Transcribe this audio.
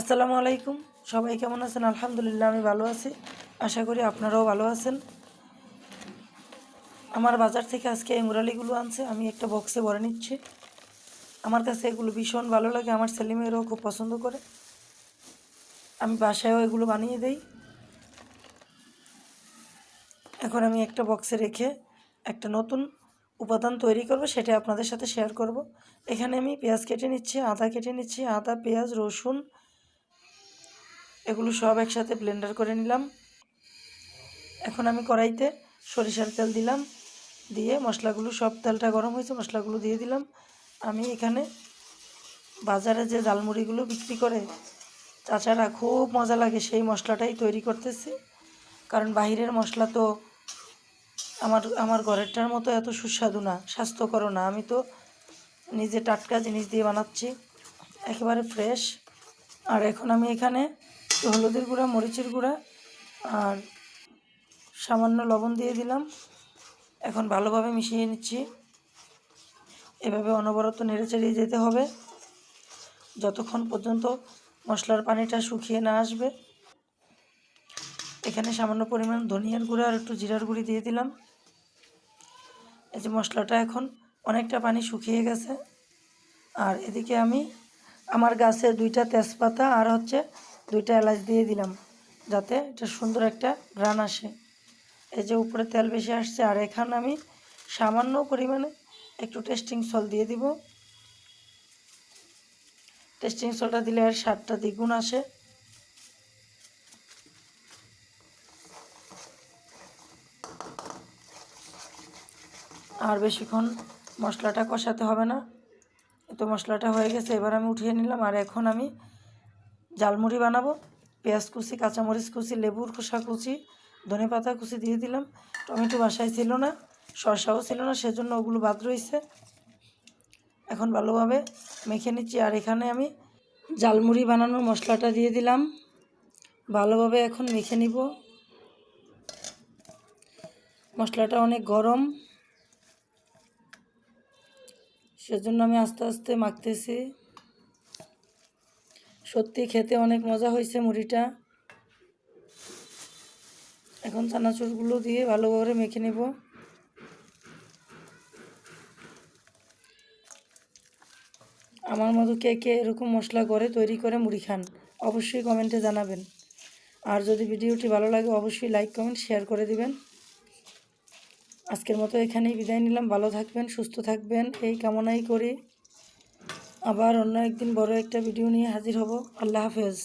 আসসালামু আলাইকুম। সবাই কেমন আছেন? আলহামদুলিল্লাহ, আমি ভালো আছি। আশা করি আপনারাও ভালো আছেন। আমার বাজার থেকে আজকে এই মুরালিগুলো আনছে। আমি একটা বক্সে ভরে নিচ্ছি। আমার কাছে এগুলো ভীষণ ভালো লাগে। আমার ছেলেমেয়েরাও খুব পছন্দ করে। আমি বাসায়ও এগুলো বানিয়ে দেই। এখন আমি একটা বক্সে রেখে একটা নতুন উপাদান তৈরি করব। সেটা আপনাদের সাথে শেয়ার করব। এখানে আমি পেঁয়াজ কেটে নিচ্ছি, আদা কেটে নিচ্ছি, আদা, পেঁয়াজ, রসুন এগুলো সব একসাথে ব্লেন্ডার করে নিলাম। এখন আমি কড়াইতে সরিষার তেল দিলাম, দিয়ে মশলাগুলো, সব তেলটা গরম হয়েছে, মশলাগুলো দিয়ে দিলাম। আমি এখানে বাজারে যে জালমুড়িগুলো বিক্রি করে, চাচারা খুব মজা লাগে সেই মশলাটাই তৈরি করতেছি। কারণ বাহিরের মশলা তো আমার আমার ঘরেরটার মতো এত সুস্বাদু না, স্বাস্থ্যকর না। আমি তো নিজে টাটকা জিনিস দিয়ে বানাচ্ছি, একেবারে ফ্রেশ আর এখন আমি এখানে হলুদের গুঁড়া, মরিচের গুঁড়া আর সামান্য লবণ দিয়ে দিলাম। এখন ভালোভাবে মিশিয়ে নিচ্ছি। এভাবে অনবরত নেড়ে চেড়িয়ে যেতে হবে। যতক্ষণ পর্যন্ত মশলার পানিটা শুকিয়ে না আসবে। এখানে সামান্য পরিমাণ ধনিয়ার গুঁড়া আর একটু জিরার গুঁড়ি দিয়ে দিলাম। এই যে মশলাটা এখন অনেকটা পানি শুকিয়ে গেছে। আর এদিকে আমি আমার গাছে দুইটা তেজপাতা আর হচ্ছে দুইটা এলাচ দিয়ে দিলাম, যাতে এটা সুন্দর একটা ঘ্রাণ আসে। এই যে উপরে তেল বেশি আসছে, আর এখানে আমি সামান্য পরিমাণে একটু টেস্টিং সল দিয়ে দিব। টেস্টিং সলটা দিলে আর স্বাদটা দ্বিগুণ আসে। আর বেশিক্ষণ মশলাটা কষাতে হবে না। তো মশলাটা হয়ে গেছে, এবার আমি উঠিয়ে নিলাম, আর এখন আমি জালমুড়ি বানাবো, পেঁয়াজ কুচি, কাঁচামরিচ কুচি, লেবুর খোসা কুচি, ধনে পাতা কুচি দিয়ে দিলাম। টমেটো বাসায় ছিল না শসাও ছিল না, সেজন্য ওগুলো বাদ রয়েছে এখন ভালোভাবে মেখে নিচ্ছি। আর এখানে আমি জালমুড়ি বানানোর মশলাটা দিয়ে দিলাম। ভালোভাবে এখন মেখে নিব। মশলাটা অনেক গরম। সেজন্য আমি আস্তে আস্তে মাখতেছি। সত্যি খেতে অনেক মজা হয়েছে মুড়িটা। এখন চানাচুরগুলো দিয়ে ভালোভাবে মেখে নেব। আমার মতো কে কে এরকম মশলা করে তৈরি করে মুড়ি খান, অবশ্যই কমেন্টে জানাবেন। আর যদি ভিডিওটি ভালো লাগে, অবশ্যই লাইক, কমেন্ট, শেয়ার করে দিবেন। আজকের মতো এখানেই বিদায় নিলাম। ভালো থাকবেন, সুস্থ থাকবেন। এই কামনাই করি। আবার অন্য একদিন বড় একটা ভিডিও নিয়ে হাজির হব। আল্লাহ হাফেজ।